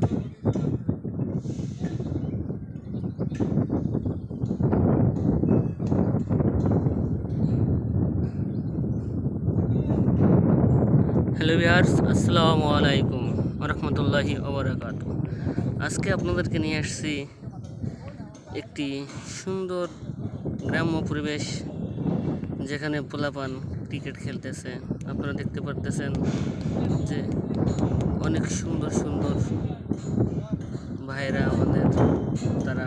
Hello বিহার্স আসসালামু আলাইকুম রহমতুল্লাহি ওবরাকাত আজকে আপনাদেরকে নিয়ে আসছি একটি সুন্দর গ্রাম্য পরিবেশ যেখানে পোলাপান ক্রিকেট খেলতেছে। আপনারা দেখতে পারতেছেন যে অনেক সুন্দর সুন্দর ভাইরা আমাদের তারা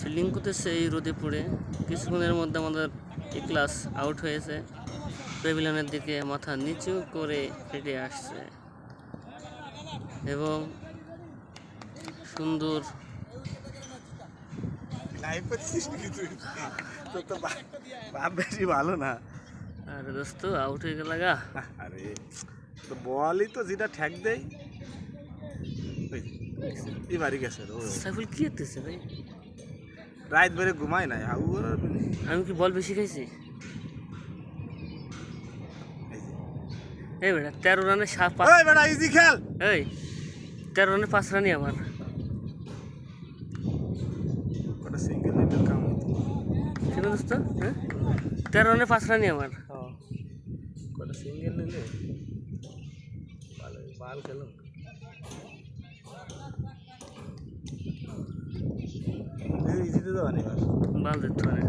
ফিল্ডিং করতেছে এই রোদে পড়ে। কিছুক্ষণের মধ্যে আমাদের এই ক্লাস আউট হয়েছে। প্যাভিলিয়নের দিকে মাথা নিচু করে হেঁটে আসছে। এবং সুন্দর ভালো না। আর দোস্ত আউট হয়ে গেল গা। আরে। তো বলই তো যেটা ঠেক দেয় এই বাড়ি গেছে সাইফুল কি হতেছে ভাই? রাত ভরে ঘুমায় নাই হাউ আমি কি বল বেশি খাইছি? এই। এই বেটা তেরো রানে সাত পাঁচ ওই বেটা ইজি খেল। এই তেরো রানে পাঁচ রানই আমার। কটা সিঙ্গেল নিতে কাম হতো? দোস্ত? হ্যাঁ? তেরো রানে পাঁচ রানই আমার। কটা সিঙ্গেল নিলে? ভালো বাল খেলো ইজিতে দেওয়া নেই বাল দিতে পারে